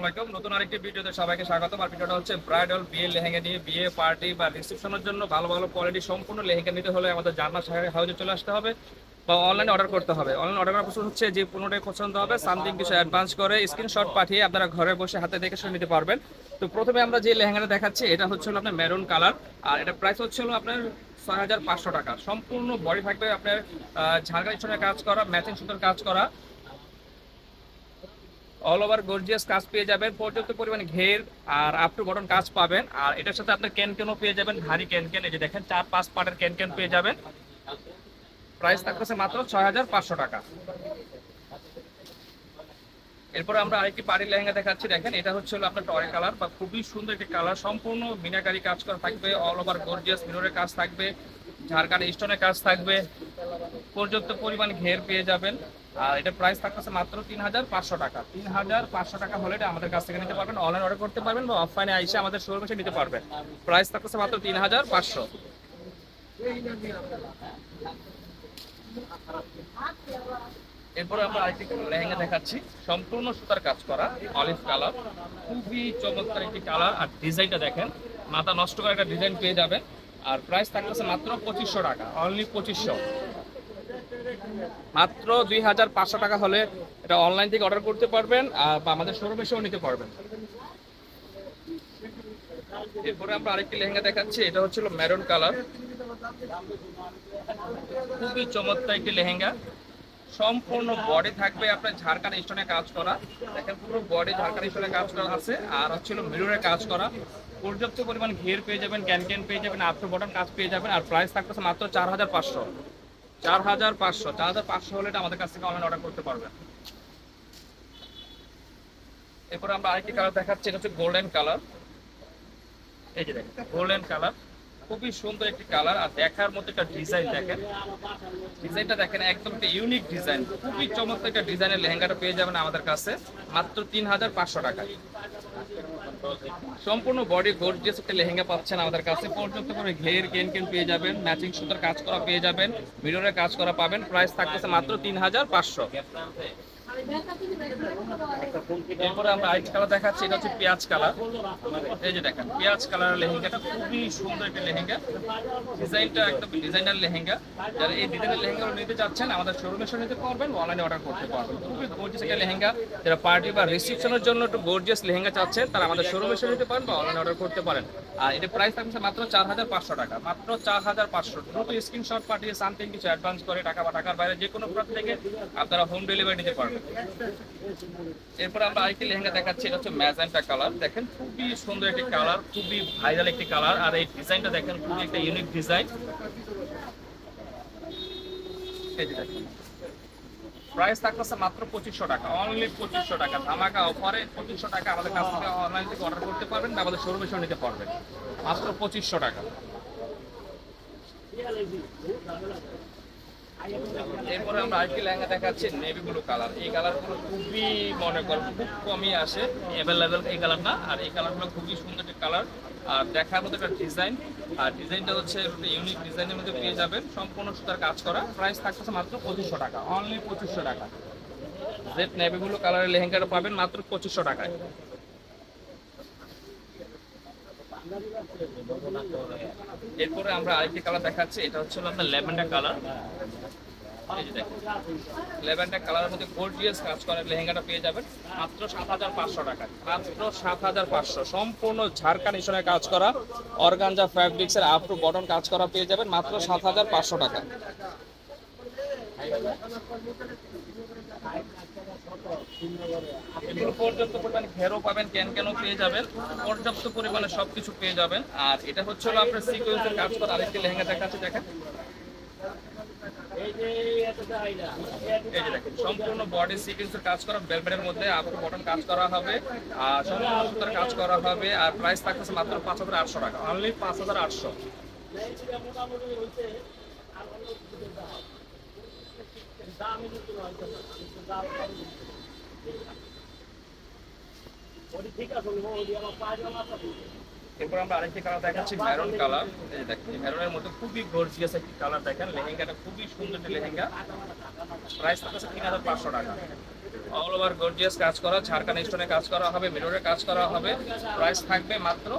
আলাইকুম। নতুন ভিডিওতে সবাইকে স্বাগতম। আর ভিডিওটা হচ্ছে বিয়ে লেহেঙ্গা বিয়ে, পার্টি বা জন্য ভালো ভালো কোয়ালিটি সম্পূর্ণ লেহেঙ্গা নিতে হলে আমাদের হাউজে চলে আসতে হবে বা অর্ডার করতে হবে। হচ্ছে যে পছন্দ হবে অ্যাডভান্স করে পাঠিয়ে আপনারা ঘরে বসে হাতে দেখে শুনে নিতে পারবেন। তো প্রথমে আমরা যে লেহেঙ্গাটা দেখাচ্ছি, এটা হচ্ছে আপনার মেরুন কালার আর এটা প্রাইস হচ্ছে আপনার ছয় হাজার পাঁচশো টাকা। সম্পূর্ণ বডি থাকবে আপনার ঝাড়গাড়ি কাজ করা ম্যাচিং সুতোর কাজ করা। অল ওভার গর্জিয়াস কাজ পেয়ে যাবেন, পর্যাপ্ত পরিমাণে ঘের আর আপ টু বটন কাজ পাবেন। আর এটার সাথে আপনার ক্যান ক্যানও পেয়ে যাবেন ভারী ক্যান ক্যান এই যে দেখেন, চার পাঁচ পাটের ক্যান ক্যান পেয়ে যাবেন। প্রাইস থাকতেছে মাত্র ছয় হাজার পাঁচশো টাকা। এরপরে আমরা আরেকটি পাড়ির লেহেঙ্গা দেখাচ্ছি, দেখেন, এটা হচ্ছে আপনার টরে কালার বা খুবই সুন্দর একটি কালার, সম্পূর্ণ মিনাকারি কাজ করা থাকবে অল ওভার গর্জিয়াস মিররের কাজ থাকবে ঝাড়খান্ড স্টোনের কাজ থাকবে, পর্যাপ্ত পরিমাণ ঘের পেয়ে যাবেন। আর এটা প্রাইস থাকতেছে মাত্র তিন হাজার পাঁচশো টাকা। তিন হাজার পাঁচশো টাকা হলে এটা আমাদের কাছ থেকে নিতে পারবেন অনলাইন অর্ডার করতে পারবেন বা অফলাইনে আইসে আমাদের শোরুমে এসে নিতে পারবেন। প্রাইস থাকতেছে মাত্র তিন হাজার পাঁচশো। এরপরে আমরা আরেকটি লেহেঙ্গা দেখাচ্ছি। সম্পূর্ণ সুতার কাজ করা অলিভ কালার খুবই চমৎকার একটি কালার আর ডিজাইনটা দেখেন, মাথা নষ্ট করা একটা ডিজাইন পেয়ে যাবেন। আর প্রাইস থাকতেছে মাত্র পঁচিশশো টাকা অনলি পঁচিশশো। মাত্র দুই হাজার পাঁচশো টাকা হলে এটা অনলাইন থেকে অর্ডার করতে পারবেন, আর বা আমাদের শোরুমে এসেও নিতে পারবেন। এরপরে আমরা আরেকটি লেহেঙ্গা দেখাচ্ছি, এটা হচ্ছিল মেরুন কালার খুবই চমৎকার একটি লেহেঙ্গা। সম্পূর্ণ বডি থাকবে আপনার ঝাড়খান্ড স্টোনে কাজ করা। দেখেন, পুরো বডি ঝাড়খান্ড স্টোনে কাজ করা আছে, আর হচ্ছিল মিররে কাজ করা। পর্যাপ্ত পরিমাণ ঘের পেয়ে যাবেন ক্যান ক্যান পেয়ে যাবেন আফটার বটন কাজ পেয়ে যাবেন, আর প্রাইস থাকতেছে মাত্র চার হাজার পাঁচশো। চার হাজার পাঁচশো চার হাজার পাঁচশো হলে এটা আমাদের কাছ থেকে অনলাইন অর্ডার করতে পারবেন। এরপরে আমরা আরেকটি কালার দেখাচ্ছি, এটা হচ্ছে গোল্ডেন কালার এই যে দেখেন গোল্ডেন কালার খুবই সুন্দর একটি কালার, আর দেখার মতো একটা ডিজাইন দেখেন। ডিজাইনটা দেখেন, একদম একটা ইউনিক ডিজাইন। খুবই চমৎকার একটা ডিজাইনের লেহেঙ্গাটা পেয়ে যাবেন আমাদের কাছে, মাত্র তিন হাজার পাঁচশো টাকায়। সম্পূর্ণ বডি গর্জিয়াস একটা লেহেঙ্গা পাচ্ছেন আমাদের কাছে। পর্যাপ্ত করে ঘের, কেন কেন পেয়ে যাবেন ম্যাচিং সুতার কাজ করা পেয়ে যাবেন মিররের কাজ করা পাবেন। প্রাইস থাকতেছে মাত্র তিন হাজার পাঁচশো। এরপরে আমরা আরেকটি কালার দেখাচ্ছি, এটা হচ্ছে পেঁয়াজ কালার এই যে দেখেন, পেঁয়াজ কালার লেহেঙ্গাটা খুবই সুন্দর একটা লেহেঙ্গা। ডিজাইনটা একদম ডিজাইনার লেহেঙ্গা। যারা এই ডিজাইনের লেহেঙ্গাগুলো নিতে চাচ্ছেন, আমাদের শোরুমে এসে নিতে পারবেন অনলাইনে অর্ডার করতে পারবেন। খুবই গর্জিয়াস একটা লেহেঙ্গা। যারা পার্টি বা রিসেপশনের জন্য একটু গর্জিয়াস লেহেঙ্গা চাচ্ছেন, তারা আমাদের শোরুমে এসে নিতে পারেন বা অনলাইনে অর্ডার করতে পারেন। আর এটা প্রাইস থাকছে মাত্র চার হাজার পাঁচশো টাকা। মাত্র চার হাজার পাঁচশো। দ্রুত স্ক্রিনশট পাঠিয়ে সামথিং কিছু অ্যাডভান্স করে টাকা বা টাকার বাইরে যে কোনো প্রোডাক্ট থেকে আপনারা হোম ডেলিভারি নিতে পারবেন। এরপর আমরা আরেকটি লেহেঙ্গা দেখাচ্ছি, এটা হচ্ছে ম্যাজেন্টা কালার। দেখেন, খুবই সুন্দর একটি কালার, খুবই ভাইরাল একটি কালার, আর এই ডিজাইনটা দেখেন, খুবই একটা ইউনিক ডিজাইন প্রাইস থাকতেছে মাত্র পঁচিশশো টাকা অনলি পঁচিশশো টাকা। ধামাকা অফারে পঁচিশশো টাকা আমাদের কাছ থেকে অনলাইন থেকে অর্ডার করতে পারবেন বা আমাদের শোরুমে নিতে পারবেন। মাত্র পঁচিশশো টাকা। এরপরে আমরা আরেকটি লেহেঙ্গা দেখাচ্ছি নেভি ব্লু কালার এই কালারগুলো খুবই মনে করো খুব কমই আসে অ্যাভেলেবেল এই কালারটা আর এই কালারগুলো খুবই সুন্দর একটা কালার আর দেখার মতো একটা ডিজাইন আর ডিজাইনটা হচ্ছে ইউনিক ডিজাইনের মধ্যে পেয়ে যাবেন। সম্পূর্ণ সুতার কাজ করা। প্রাইস থাকতেছে মাত্র পঁচিশশো টাকা। অনলি পঁচিশশো টাকা। জেড নেভি ব্লু কালারের লেহেঙ্গাটা পাবেন মাত্র পঁচিশশো টাকায়। এরপরে আমরা আরেকটি কালার দেখাচ্ছি, এটা হচ্ছে আপনার ল্যাভেন্ডার কালার এই কালারের মধ্যে কাজ করার লেহেঙ্গাটা পেয়ে যাবেন, মাত্র সাত হাজার পাঁচশো মাত্র সাত হাজার পাঁচশো, সম্পূর্ণ কাজ করা আপ বটন কাজ করা পেয়ে যাবেন, মাত্র সাত হাজার পাঁচশো টাকা পর্যাপ্ত পরিমাণে ঘেরও পাবেন ক্যান ক্যানও পেয়ে যাবেন, পর্যাপ্ত পরিমাণে সবকিছু পেয়ে যাবেন। আর এটা হচ্ছে হলো আপনার সিকোয়েন্সের কাজ করা। আরেকটি লেহেঙ্গা দেখাচ্ছে, দেখেন। এই যে দেখেন, সম্পূর্ণ বডি সিকোয়েন্সের কাজ করা বেলবেটের মধ্যে আপনি বটন কাজ করা হবে, আর সম্পূর্ণ কাজ করা হবে, আর প্রাইস থাকতেছে মাত্র পাঁচ হাজার আটশো টাকা। অনলি পাঁচ হাজার আটশো। এরপর আমরা আরেকটি কালার দেখাচ্ছি মেরুন কালার এই দেখেন মধ্যে খুবই গর্জিয়াস কালার দেখেন। লেহেঙ্গাটা খুবই সুন্দর একটি লেহেঙ্গা। প্রাইস থাকছে তিন হাজার পাঁচশো টাকা। অল ওভার গর্জিয়াস কাজ করা ঝাড়খান স্টোনে কাজ করা হবে মিররে কাজ করা হবে। প্রাইস থাকবে মাত্র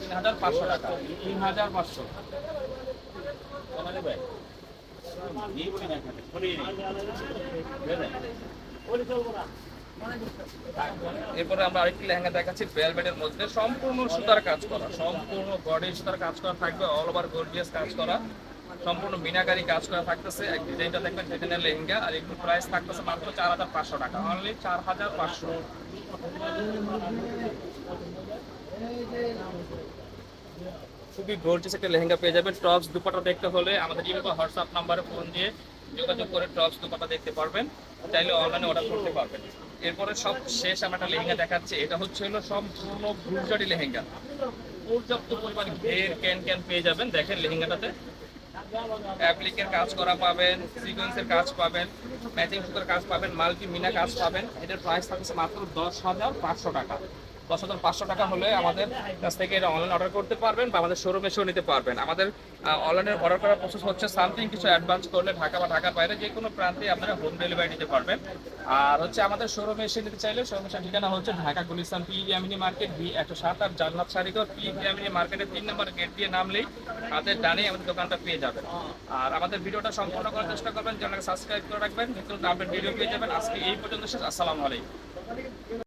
তিন হাজার পাঁচশো টাকা। তিন হাজার পাঁচশো। এরপরে আমরা আরেকটি লেহেঙ্গা দেখাচ্ছি ভেলভেটের মধ্যে সম্পূর্ণ সুতার কাজ করা, সম্পূর্ণ বডি সুতার কাজ করা থাকবে অল ওভার গর্জিয়াস কাজ করা, সম্পূর্ণ মিনাকারি কাজ করা থাকতেছে, এক ডিজাইনটা দেখবেন সেখানে লেহেঙ্গা, আর একটু প্রাইস থাকতেছে মাত্র চার হাজার পাঁচশো টাকা অনলি চার হাজার পাঁচশো। খুবই গর্জিয়াস একটা লেহেঙ্গা পেয়ে যাবেন। টপস দুপাটা দেখতে হলে আমাদের ইমেল বা হোয়াটসঅ্যাপ নাম্বারে ফোন দিয়ে যোগাযোগ করে টপস দুপাটা দেখতে পারবেন। চাইলে অনলাইনে অর্ডার করতে পারবেন। এরপরে সব শেষ আমরা একটা লেহেঙ্গা দেখাচ্ছি। এটা হচ্ছে হলো সম্পূর্ণ ব্রুজারি লেহেঙ্গা। পর্যাপ্ত পরিমাণ ঘের, ক্যান ক্যান পেয়ে যাবেন দেখেন লেহেঙ্গাটাতে। অ্যাপ্লিকের কাজ করা পাবেন সিকোয়েন্সের কাজ পাবেন ম্যাচিং সুতার কাজ পাবেন মাল্টি মিনা কাজ পাবেন। এটার প্রাইস থাকছে মাত্র দশ হাজার পাঁচশো টাকা। দশ হাজার পাঁচশো টাকা হলে আমাদের কাছ থেকে এটা অনলাইন অর্ডার করতে পারবেন বা আমাদের শোরুমে এসেও নিতে পারবেন। আমাদের অনলাইনে অর্ডার করার প্রসেস হচ্ছে সামথিং কিছু অ্যাডভান্স করলে ঢাকা বা ঢাকার বাইরে যে কোনো প্রান্তে আপনারা হোম ডেলিভারি নিতে পারবেন। আর হচ্ছে আমাদের শোরুমে এসে নিতে চাইলে শোরুমের ঠিকানা হচ্ছে Dhaka Gulistan P Yamini market B একশো সাত আট জান্নাত শাড়িঘর পি ইয়ামিনী মার্কেটের তিন নম্বর গেট দিয়ে নামলেই হাতের ডানেই আমাদের দোকানটা পেয়ে যাবেন। আর আমাদের ভিডিওটা সম্পূর্ণ করার চেষ্টা করবেন চ্যানেলকে সাবস্ক্রাইব করে রাখবেন নতুন আপডেট ভিডিও পেয়ে যাবেন। আজকে এই পর্যন্ত শেষ, আসসালামু আলাইকুম।